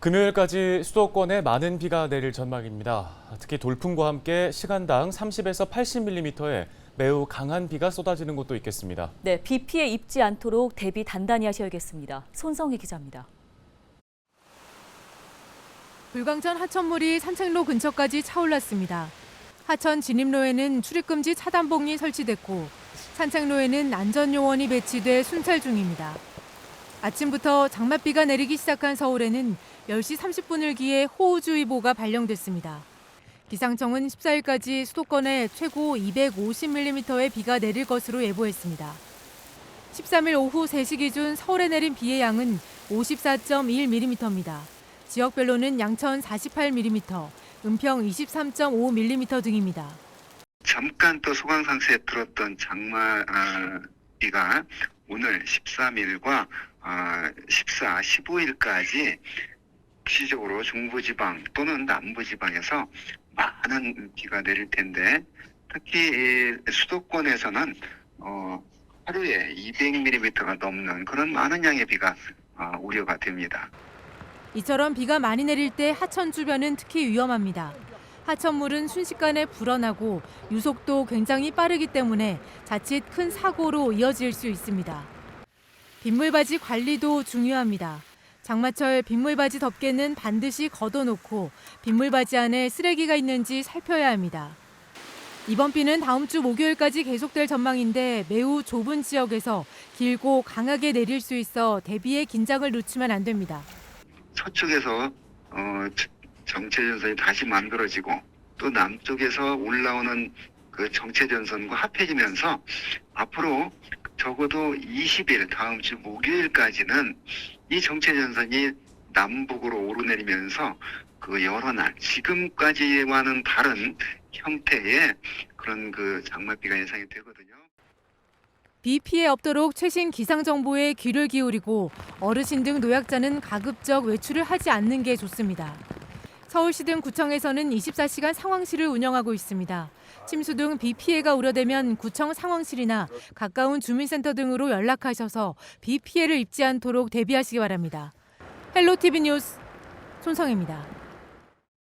금요일까지 수도권에 많은 비가 내릴 전망입니다. 특히 돌풍과 함께 시간당 30에서 80mm의 매우 강한 비가 쏟아지는 곳도 있겠습니다. 네, 비 피해 입지 않도록 대비 단단히 하셔야겠습니다. 손성희 기자입니다. 불광천 하천물이 산책로 근처까지 차올랐습니다. 하천 진입로에는 출입금지 차단봉이 설치됐고 산책로에는 안전요원이 배치돼 순찰 중입니다. 아침부터 장맛비가 내리기 시작한 서울에는 10시 30분을 기해 호우주의보가 발령됐습니다. 기상청은 14일까지 수도권에 최고 250mm의 비가 내릴 것으로 예보했습니다. 13일 오후 3시 기준 서울에 내린 비의 양은 54.1mm입니다. 지역별로는 양천 48mm, 은평 23.5mm 등입니다. 잠깐 또 소강 상태에 들었던 장마 아, 비가 오늘 13일과 아, 14, 15일까지 시적으로 중부지방 또는 남부지방에서 많은 비가 내릴 텐데 특히 이 수도권에서는 어, 하루에 200mm가 넘는 그런 많은 양의 비가 아, 우려가 됩니다. 이처럼 비가 많이 내릴 때 하천 주변은 특히 위험합니다. 하천물은 순식간에 불어나고 유속도 굉장히 빠르기 때문에 자칫 큰 사고로 이어질 수 있습니다. 빗물바지 관리도 중요합니다. 장마철 빗물바지 덮개는 반드시 걷어놓고 빗물바지 안에 쓰레기가 있는지 살펴야 합니다. 이번 비는 다음 주 목요일까지 계속될 전망인데 매우 좁은 지역에서 길고 강하게 내릴 수 있어 대비에 긴장을 놓치면 안 됩니다. 서쪽에서 어, 정체 전선이 다시 만들어지고 또 남쪽에서 올라오는 그 정체 전선과 합해지면서 앞으로 적어도 20일 다음 주 목요일까지는 이 정체 전선이 남북으로 오르내리면서 그 여러 날 지금까지와는 다른 형태의 그런 그 장맛비가 예상이 되거든요. 비 피해 없도록 최신 기상 정보에 귀를 기울이고 어르신 등 노약자는 가급적 외출을 하지 않는 게 좋습니다. 서울시 등 구청에서는 24시간 상황실을 운영하고 있습니다. 침수 등 비 피해가 우려되면 구청 상황실이나 가까운 주민센터 등으로 연락하셔서 비 피해를 입지 않도록 대비하시기 바랍니다. 헬로 TV 뉴스 손성입니다.